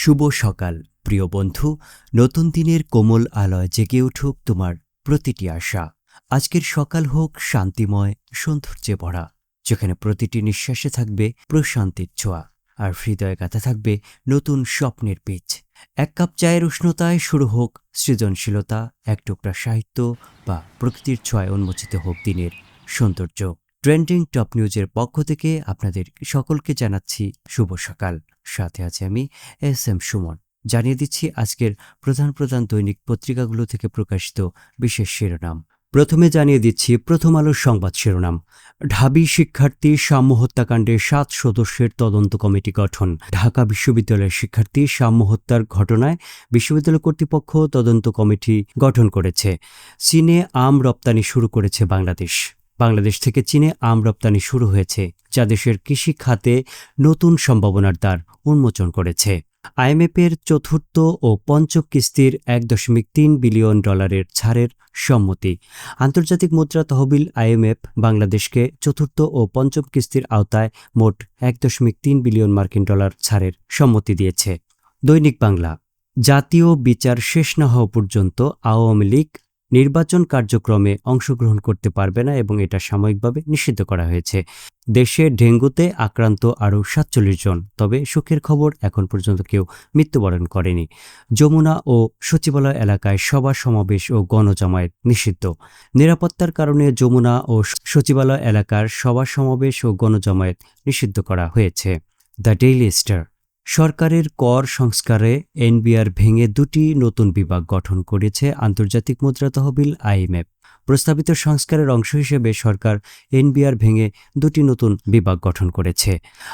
শুভ সকাল, প্রিয় বন্ধু। নতুন দিনের কোমল আলয় জেগে উঠুক তোমার প্রতিটি আশা। আজকের সকাল হোক, শান্তিময়, সৌন্দর্যে ভরা, যেখানে প্রতিটি নিঃশ্বাসে থাকবে প্রশান্তির ছোঁয়া, আর হৃদয়ে গাথা থাকবে নতুন স্বপ্নের বীজ। এক কাপ চায়ের উষ্ণতায় শুরু হোক সৃজনশীলতা, এক টুকরা সাহিত্য বা প্রকৃতির ছোঁয়ায় উন্মোচিত হোক দিনের সৌন্দর্য। ট্রেন্ডিং টপ নিউজের পক্ষ থেকে আপনাদের সকলকে জানাচ্ছি শুভ সকাল। সাথে আছে আমি এস এম সুমন। জানিয়ে দিচ্ছি আজকের প্রধান প্রধান দৈনিক পত্রিকাগুলো থেকে প্রকাশিত বিশেষ শিরোনাম। প্রথমে জানিয়ে দিচ্ছি প্রথম আলোর সংবাদ শিরোনাম। ঢাবি শিক্ষার্থী সাম্য হত্যাকাণ্ডে সাত সদস্যের তদন্ত কমিটি গঠন। ঢাকা বিশ্ববিদ্যালয়ের শিক্ষার্থী সাম্য হত্যার ঘটনায় বিশ্ববিদ্যালয় কর্তৃপক্ষ তদন্ত কমিটি গঠন করেছে। চীনে আম রপ্তানি শুরু করেছে বাংলাদেশ। বাংলাদেশ থেকে চীনে আম রপ্তানি শুরু হয়েছে, যা দেশের কৃষি খাতে নতুন সম্ভাবনার দ্বার উন্মোচন করেছে। আইএমএফের চতুর্থ ও পঞ্চম কিস্তির এক দশমিক তিন বিলিয়ন ডলারের ছাড়ের সম্মতি। আন্তর্জাতিক মুদ্রা তহবিল আইএমএফ বাংলাদেশকে চতুর্থ ও পঞ্চম কিস্তির আওতায় মোট এক দশমিক তিন বিলিয়ন মার্কিন ডলার ছাড়ের সম্মতি দিয়েছে। দৈনিক বাংলা, জাতীয় বিচার শেষ না হওয়া পর্যন্ত আওয়ামী লীগ নির্বাচন কার্যক্রমে অংশগ্রহণ করতে পারবে না এবং এটা সাময়িকভাবে নিষিদ্ধ করা হয়েছে। দেশে ডেঙ্গুতে আক্রান্ত আরও সাতচল্লিশ জন, তবে সুখের খবর এখন পর্যন্ত কেউ মৃত্যুবরণ করেনি। যমুনা ও সচিবালয় এলাকায় সভা, সমাবেশ ও গণজামায়াত নিষিদ্ধ। নিরাপত্তার কারণে যমুনা ও সচিবালয় এলাকার সভা, সমাবেশ ও গণজামায়াত নিষিদ্ধ করা হয়েছে। দ্য ডেইলি স্টার সরকারের কর সংস্কারে এনবিআর ভেঙে দুটি নতুন বিভাগ গঠন করেছে আন্তর্জাতিক মুদ্রা তহবিল আইএমএফ প্রস্তাবিত সংস্কারের অংশ হিসেবে সরকার এনবিআর ভেঙে দুটি নতুন বিভাগ গঠন করেছে।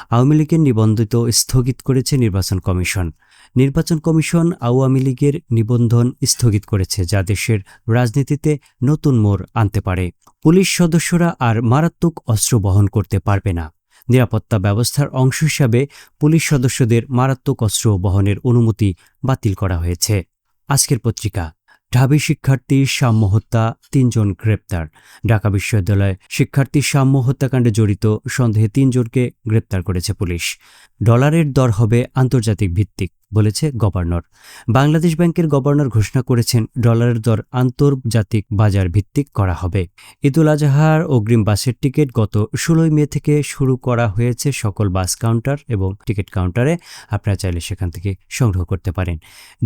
আওয়ামী লীগের নিবন্ধিত স্থগিত করেছে নির্বাচন কমিশন। নির্বাচন কমিশন আওয়ামী লীগের নিবন্ধন স্থগিত করেছে যা দেশের রাজনীতিতে নতুন মোড় আনতে পারে। পুলিশ সদস্যরা আর মারাত্মক অস্ত্র বহন করতে পারবে না। নিরাপত্তা ব্যবস্থার অংশ হিসাবে পুলিশ সদস্যদের মারাত্মক অস্ত্র বহনের অনুমতি বাতিল করা হয়েছে। আজকের পত্রিকা, ঢাবি শিক্ষার্থী সাম্য হত্যা, তিনজন গ্রেপ্তার। ঢাকা বিশ্ববিদ্যালয়ে শিক্ষার্থী সাম্য হত্যাকাণ্ডে জড়িত সন্দেহে তিনজনকে গ্রেপ্তার করেছে পুলিশ। ডলারের দর হবে আন্তর্জাতিক ভিত্তিক, বলেছে গভর্নর। বাংলাদেশ ব্যাংকের গভর্নর ঘোষণা করেছেন ডলারের দর আন্তর্জাতিক বাজার ভিত্তিক করা হবে। ঈদুল আজহার অগ্রিম বাসের টিকিট গত ষোলোই মে থেকে শুরু করা হয়েছে সকল বাস কাউন্টার এবং টিকিট কাউন্টারে আপনারা চাইলে সেখান থেকে সংগ্রহ করতে পারেন।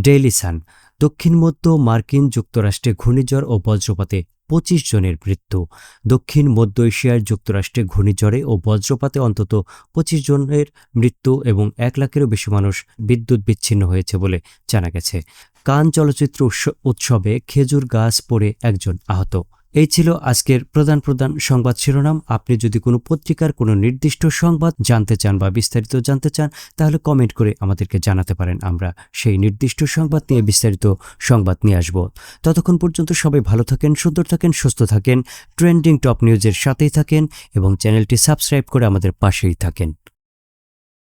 ডেইলি সান, দক্ষিণ মধ্য মার্কিন যুক্তরাষ্ট্রে ঘূর্ণিঝড় ও বজ্রপাতে পঁচিশ জনের মৃত্যু। দক্ষিণ, মধ্য এশিয়ার যুক্তরাষ্ট্রে ঘূর্ণিঝড়ে ও বজ্রপাতে অন্তত পঁচিশ জনের মৃত্যু এবং এক লাখেরও বেশি মানুষ বিদ্যুৎ বিচ্ছিন্ন হয়েছে বলে জানা গেছে। কান চলচ্চিত্র উৎস- উৎসবে খেজুর গাছ পড়ে একজন আহত। এই ছিল আজকের প্রধান প্রধান সংবাদ শিরোনাম। আপনি যদি কোনো পত্রিকার কোনো নির্দিষ্ট সংবাদ জানতে চান বা বিস্তারিত জানতে চান, তাহলে কমেন্ট করে আমাদেরকে জানাতে পারেন। আমরা সেই নির্দিষ্ট সংবাদ নিয়ে বিস্তারিত সংবাদ নিয়ে আসব। ততক্ষণ পর্যন্ত সবাই ভালো থাকেন, সুন্দর থাকেন, সুস্থ থাকেন, ট্রেন্ডিং টপ নিউজের সাথেই থাকেন এবং চ্যানেলটি সাবস্ক্রাইব করে আমাদের পাশেই থাকেন।